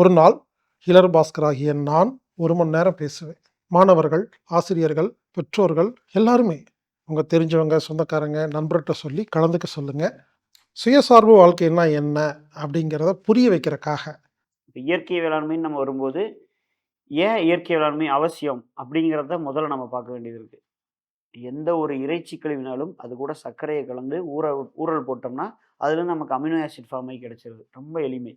ஒரு நாள் ஹிலர் பாஸ்கராகிய நான் ஒரு மணி நேரம் பேசுவேன். மாணவர்கள் ஆசிரியர்கள் பெற்றோர்கள் எல்லாருமே உங்கள் தெரிஞ்சவங்க சொந்தக்காரங்க நண்பர்கிட்ட சொல்லி கலந்துக்க சொல்லுங்கள் சுயசார்பு வாழ்க்கைன்னா என்ன அப்படிங்கிறத புரிய வைக்கிறக்காக. இப்போ இயற்கை வேளாண்மைன்னு நம்ம வரும்போது ஏன் இயற்கை வேளாண்மை அவசியம் அப்படிங்கிறத முதல்ல நம்ம பார்க்க வேண்டியது இருக்குது எந்த ஒரு இறைச்சி கழிவினாலும் அது கூட சர்க்கரையை கலந்து ஊற ஊறல் போட்டோம்னா அதுலேருந்து நமக்கு அமினோ ஆசிட் ஃபார்மை கிடைச்சிருது. ரொம்ப எளிமை.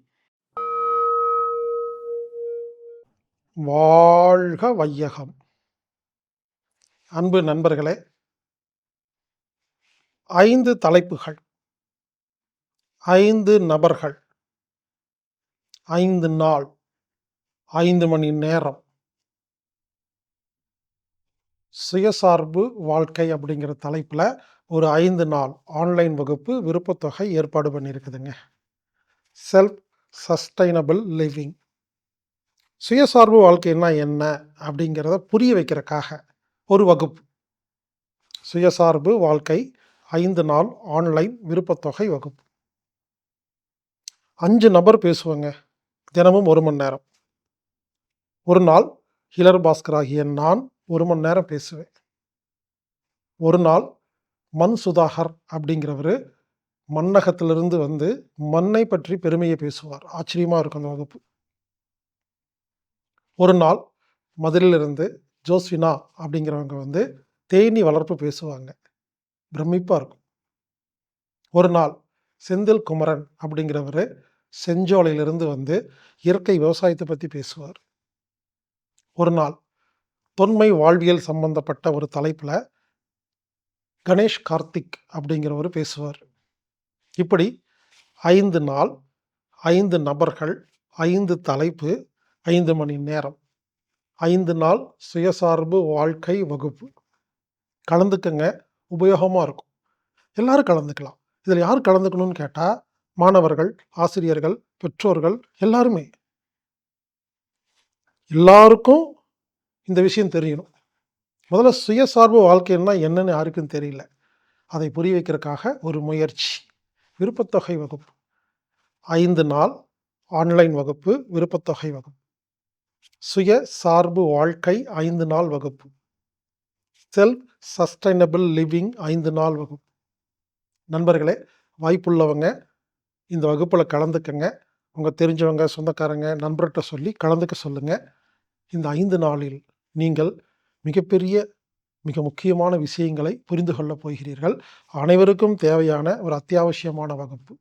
வாழ்க வையகம். அன்பு நண்பர்களே ஐந்து தலைப்புகள் ஐந்து நபர்கள் ஐந்து நாள் ஐந்து மணி நேரம். சுயசார்பு வாழ்க்கை அப்படிங்கிற தலைப்பில் ஒரு ஐந்து நாள் ஆன்லைன் வகுப்பு விருப்பத்தொகை ஏற்பாடு பண்ணியிருக்குதுங்க. செல்ஃப் சஸ்டைனபிள் லிவிங் சுயசார்பு வாழ்க்கைன்னா என்ன அப்படிங்கிறத புரிய வைக்கிறக்காக ஒரு வகுப்பு. சுயசார்பு வாழ்க்கை ஐந்து நாள் ஆன்லைன் விருப்பத்தொகை வகுப்பு. அஞ்சு நபர் பேசுவாங்க. தினமும் ஒரு மணி நேரம். ஒரு நாள் ஹிலர் பாஸ்கராகிய நான் ஒரு மணி நேரம் பேசுவேன். ஒரு நாள் மண் சுதாகர் அப்படிங்கிறவர் மண்ணகத்திலிருந்து வந்து மண்ணை பற்றி பெருமையை பேசுவார். ஆச்சரியமாக இருக்கும் அந்த வகுப்பு. ஒரு நாள் மதுரையிலிருந்து ஜோஸ்வினா அப்படிங்கிறவங்க வந்து தேனீ வளர்ப்பு பேசுவாங்க. பிரமிப்பாக இருக்கும். ஒரு நாள் செந்தில் குமரன் அப்படிங்கிறவர் செஞ்சோலையிலிருந்து வந்து இயற்கை விவசாயத்தை பற்றி பேசுவார். ஒரு நாள் தொன்மை வாழ்வியல் சம்பந்தப்பட்ட ஒரு தலைப்பில் கணேஷ் கார்த்திக் அப்படிங்கிறவர் பேசுவார். இப்படி ஐந்து நாள் ஐந்து நபர்கள் ஐந்து தலைப்பு ஐந்து மணி நேரம். ஐந்து நாள் சுயசார்பு வாழ்க்கை வகுப்பு. கலந்துக்கங்க உபயோகமாக இருக்கும். எல்லாரும் கலந்துக்கலாம். இதில் யார் கலந்துக்கணும்னு கேட்டால் மாணவர்கள் ஆசிரியர்கள் பெற்றோர்கள் எல்லாருமே. எல்லாருக்கும் இந்த விஷயம் தெரியணும். முதல்ல சுயசார்பு வாழ்க்கைன்னா என்னன்னு யாருக்கும் தெரியல. அதை புரிய வைக்கிறதுக்காக ஒரு முயற்சி. விருப்பத்தொகை வகுப்பு. ஐந்து நாள் ஆன்லைன் வகுப்பு விருப்பத்தொகை வகுப்பு. சுய சார்பு வாழ்க்கை ஐந்து நாள் வகுப்பு. செல்ஃப் சஸ்டைனபிள் லிவிங் ஐந்து நாள் வகுப்பு. நண்பர்களே வாய்ப்புள்ளவங்க இந்த வகுப்பில் கலந்துக்கங்க. உங்கள் தெரிஞ்சவங்க சொந்தக்காரங்க நண்பர்கிட்ட சொல்லி கலந்துக்க சொல்லுங்கள் இந்த ஐந்து நாளில் நீங்கள் மிகப்பெரிய மிக முக்கியமான விஷயங்களை புரிந்து கொள்ளப் போகிறீர்கள். அனைவருக்கும் தேவையான ஒரு அத்தியாவசியமான வகுப்பு.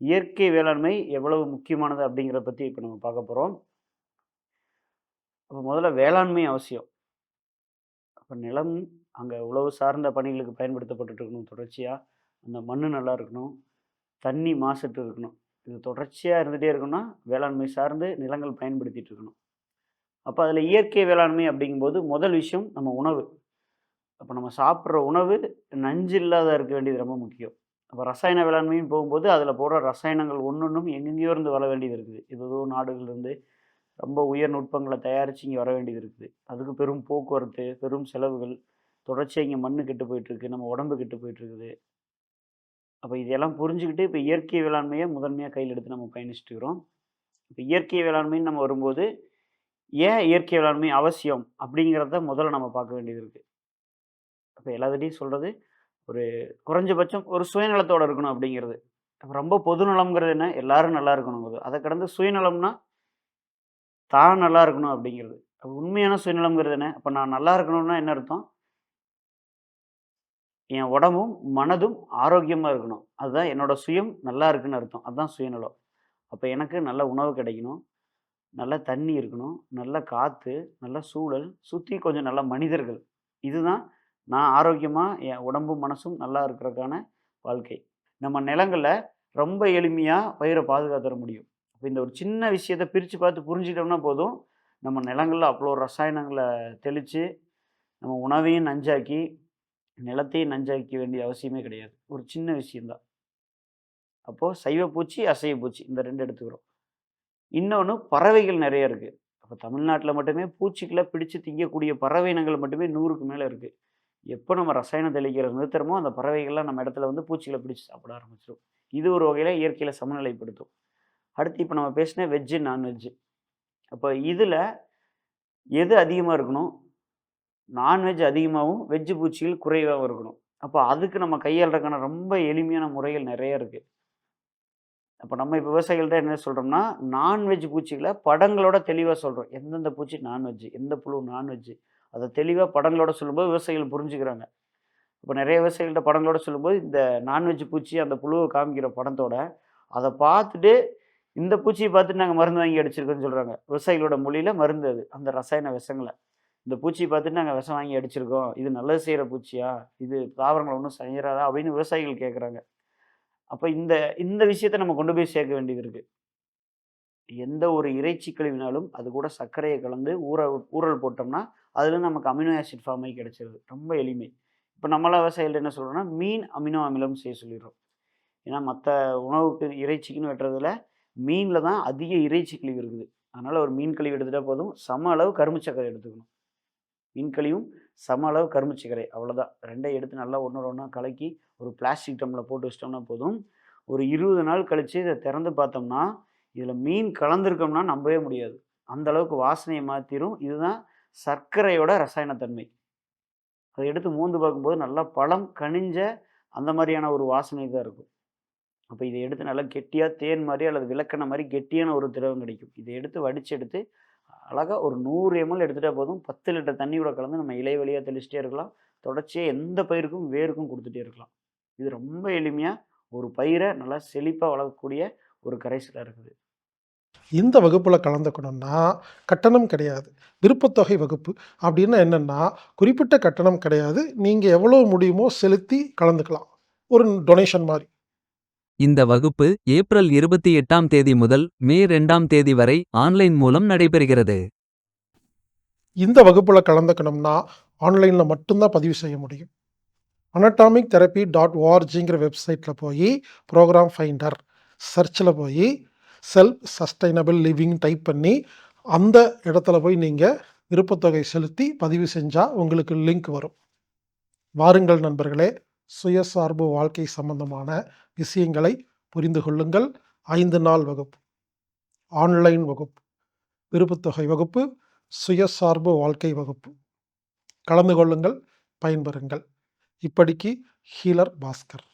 இயற்கை வேளாண்மை எவ்வளவு முக்கியமானது அப்படிங்கிறத பற்றி இப்போ நம்ம பார்க்க போகிறோம் அப்போ முதல்ல வேளாண்மை அவசியம். அப்போ நிலம் அங்கே உழவு சார்ந்த பணிகளுக்கு பயன்படுத்தப்பட்டுட்டு இருக்கணும் தொடர்ச்சியாக அந்த மண் நல்லா இருக்கணும். தண்ணி மாசுட்டு இருக்கணும். இது தொடர்ச்சியாக இருந்துகிட்டே இருக்கணும்னா வேளாண்மை சார்ந்து நிலங்கள் பயன்படுத்திட்டு இருக்கணும். அப்போ அதில் இயற்கை வேளாண்மை அப்படிங்கும்போது முதல் விஷயம் நம்ம உணவு. அப்போ நம்ம சாப்பிட்ற உணவு நஞ்சு இல்லாத இருக்க வேண்டியது ரொம்ப முக்கியம். அப்போ ரசாயன வேளாண்மையும் போகும்போது அதில் போடுற ரசாயனங்கள் ஒன்று ஒன்றும் எங்கெங்கேயோ இருந்து வர வேண்டியது இருக்குது. ஏதோ நாடுகள்லேருந்து ரொம்ப உயர் நுட்பங்களை தயாரித்து இங்கே வர வேண்டியது இருக்குது. அதுக்கு பெரும் போக்குவரத்து பெரும் செலவுகள் தொடர்ச்சியாக இங்கே மண்ணு கெட்டு போயிட்டுருக்கு நம்ம உடம்பு கெட்டு போயிட்டுருக்குது. அப்போ இதெல்லாம் புரிஞ்சுக்கிட்டு இப்போ இயற்கை வேளாண்மையை முதன்மையாக கையில் எடுத்து நம்ம பயணிச்சுட்டு இருக்கிறோம். இப்போ இயற்கை வேளாண்மைன்னு நம்ம வரும்போது ஏன் இயற்கை வேளாண்மை அவசியம் அப்படிங்கிறத முதல்ல நம்ம பார்க்க வேண்டியது இருக்குது அப்போ எல்லாத்திட்டையும் சொல்கிறது ஒரு குறைஞ்சபட்சம் ஒரு சுயநலத்தோடு இருக்கணும் அப்படிங்கிறது. அப்போ ரொம்ப பொதுநலம்ங்கிறது என்ன? எல்லாரும் நல்லா இருக்கணுங்கிறது. அதை கடந்து சுயநலம்னா தான் நல்லா இருக்கணும் அப்படிங்கிறது. உண்மையான சுயநலம்ங்கிறது என்ன அப்போ நான் நல்லா இருக்கணும்னா என்ன அர்த்தம்? என் உடம்பும் மனதும் ஆரோக்கியமாக இருக்கணும். அதுதான் என்னோட சுயம் நல்லா இருக்குன்னு அர்த்தம். அதுதான் சுயநலம். அப்போ எனக்கு நல்ல உணவு கிடைக்கணும். நல்ல தண்ணி இருக்கணும். நல்ல காற்று நல்ல சூழல் சுற்றி கொஞ்சம் நல்ல மனிதர்கள். இதுதான் நான் ஆரோக்கியமாக என் உடம்பும் மனசும் நல்லா இருக்கிறதுக்கான வாழ்க்கை. நம்ம நிலங்களில் ரொம்ப எளிமையாக பயிரை பாதுகாத்துட முடியும். இப்போ இந்த ஒரு சின்ன விஷயத்தை பிரித்து பார்த்து புரிஞ்சுக்கிட்டோம்னா போதும். நம்ம நிலங்களில் அவ்வளோ ரசாயனங்களை தெளித்து நம்ம உணவையும் நஞ்சாக்கி நிலத்தையும் நஞ்சாக்க வேண்டிய அவசியமே கிடையாது. ஒரு சின்ன விஷயந்தான் அப்போது சைவ பூச்சி அசைவ பூச்சி இந்த ரெண்டு எடுத்துக்கிறோம். இன்னொன்று பறவைகள் நிறைய இருக்குது அப்போ தமிழ்நாட்டில் மட்டுமே பூச்சிகளை பிடிச்சு திங்கக்கூடிய பறவை இனங்கள் மட்டுமே நூறுக்கு மேலே இருக்குது எப்போ நம்ம ரசாயனம் தெளிக்கிற நிறுத்துறமோ அந்த பறவைகள்லாம் நம்ம இடத்துல வந்து பூச்சிகளை பிடிச்சி சாப்பிட ஆரம்பிச்சிடும் இது ஒரு வகையில் இயற்கையில் சமநிலைப்படுத்தும். அடுத்து இப்போ நம்ம பேசின வெஜ்ஜு நான்வெஜ்ஜு அப்போ இதில் எது அதிகமாக இருக்கணும்? நான்வெஜ் அதிகமாகவும் வெஜ்ஜு பூச்சிகள் குறைவாகவும் இருக்கணும். அப்போ அதுக்கு நம்ம கையாளுறதுக்கான ரொம்ப எளிமையான முறைகள் நிறைய இருக்குது அப்போ நம்ம இப்போ விவசாயிகள்ட்ட என்ன சொல்கிறோம்னா நான்வெஜ் பூச்சிகளை படங்களோட தெளிவாக சொல்கிறோம் எந்தெந்த பூச்சி நான்வெஜ் எந்த புழு நான்வெஜ் அதை தெளிவாக படங்களோட சொல்லும்போது விவசாயிகள் புரிஞ்சுக்கிறாங்க. இப்போ நிறைய விவசாயிகள்ட்ட படங்களோட சொல்லும்போது இந்த நான்வெஜ் பூச்சி அந்த புழுவை காமிக்கிற படத்தோட அதை பார்த்துட்டு இந்த பூச்சியை பார்த்துட்டு நாங்கள் மருந்து வாங்கி அடிச்சிருக்கோன்னு சொல்கிறாங்க விவசாயிகளோட மொழியில் மருந்து அது அந்த ரசாயன விஷங்களை. இந்த பூச்சியை பார்த்துட்டு நாங்கள் விஷம் வாங்கி அடிச்சிருக்கோம். இது நல்லது செய்கிற பூச்சியா? இது தாவரங்களை ஒன்றும் செய்கிறாதா அப்படின்னு விவசாயிகள் கேட்குறாங்க அப்போ இந்த இந்த விஷயத்தை நம்ம கொண்டு போய் சேர்க்க வேண்டியது இருக்குது எந்த ஒரு இறைச்சி கழிவினாலும் அது கூட சர்க்கரையை கலந்து ஊற ஊறல் போட்டோம்னா அதுலேருந்து நமக்கு அமினோ ஆசிட் ஃபார்மை கிடைச்சிருது. ரொம்ப எளிமை. இப்போ நம்மளா விவசாயிகள் என்ன சொல்கிறோன்னா மீன் அமினோ அமிலம் செய்ய சொல்லிடுறோம். ஏன்னா மற்ற உணவுக்கு இறைச்சிக்குன்னு வெட்டுறதுல மீனில் தான் அதிக இறைச்சி கழிவு இருக்குது. அதனால் ஒரு மீன் கழிவு எடுத்துகிட்டா போதும். சம அளவு கரும்பு சர்க்கரை எடுத்துக்கணும். மீன் கழிவும் சம அளவு கரும்பு சர்க்கரை அவ்வளோதான் ரெண்டையும் எடுத்து நல்லா ஒன்று ஒன்றா கலக்கி ஒரு பிளாஸ்டிக் டம்மில் போட்டு வச்சிட்டோம்னா போதும். ஒரு இருபது நாள் கழித்து இதை திறந்து பார்த்தோம்னா இதில் மீன் கலந்துருக்கோம்னா நம்பவே முடியாது. அந்த அளவுக்கு வாசனையை மாற்றிடும் இதுதான் சர்க்கரையோட ரசாயனத்தன்மை. அதை எடுத்து மூந்து பார்க்கும்போது நல்லா பழம் கனிஞ்ச அந்த மாதிரியான ஒரு வாசனை தான் இருக்கும். அப்போ இதை எடுத்து நல்லா கெட்டியாக தேன் மாதிரி அல்லது விளக்கண மாதிரி கெட்டியான ஒரு திரவம் கிடைக்கும். இதை எடுத்து வடித்து எடுத்து அழகாக ஒரு நூறு எம்எல் எடுத்துகிட்டா போதும். பத்து லிட்டர் தண்ணியோட கலந்து நம்ம இலை வழியாக தெளிச்சிட்டே இருக்கலாம். தொடர்ச்சியாக எந்த பயிருக்கும் வேருக்கும் கொடுத்துட்டே இருக்கலாம். இது ரொம்ப எளிமையாக ஒரு பயிரை நல்லா செழிப்பாக வளர்க்கக்கூடிய ஒரு கரைசலாக இருக்குது. இந்த வகுப்பில் கலந்துக்கணும்னா கட்டணம் கிடையாது. விருப்பத்தொகை வகுப்பு அப்படின்னா என்னென்னா குறிப்பிட்ட கட்டணம் கிடையாது. நீங்கள் எவ்வளோ முடியுமோ செலுத்தி கலந்துக்கலாம். ஒரு டொனேஷன் மாதிரி. இந்த வகுப்பு ஏப்ரல் இருபத்தி எட்டாம் தேதி முதல் மே ரெண்டாம் தேதி வரை ஆன்லைன் மூலம் நடைபெறுகிறது. இந்த வகுப்பில் கலந்துக்கணும்னா ஆன்லைனில் மட்டும்தான் பதிவு செய்ய முடியும். அனட்டாமிக் தெரப்பி டாட் ஓஆர்ஜிங்கிற வெப்சைட்டில் போய் ப்ரோக்ராம் ஃபைண்டர் சர்ச்சில் போய் செல்ஃப் சஸ்டைனபிள் லிவிங் டைப் பண்ணி அந்த இடத்துல போய் நீங்கள் விருப்பத்தொகை செலுத்தி பதிவு செஞ்சால் உங்களுக்கு லிங்க் வரும். வாருங்கள் நண்பர்களே. சுயசார்பு வாழ்க்கை சம்பந்தமான விஷயங்களை புரிந்து கொள்ளுங்கள். ஐந்து நாள் வகுப்பு. ஆன்லைன் வகுப்பு. விருப்பத்தொகை வகுப்பு. சுயசார்பு வாழ்க்கை வகுப்பு. கலந்து கொள்ளுங்கள் பயன்பெறுங்கள். இப்படிக்கு ஹீலர் பாஸ்கர்.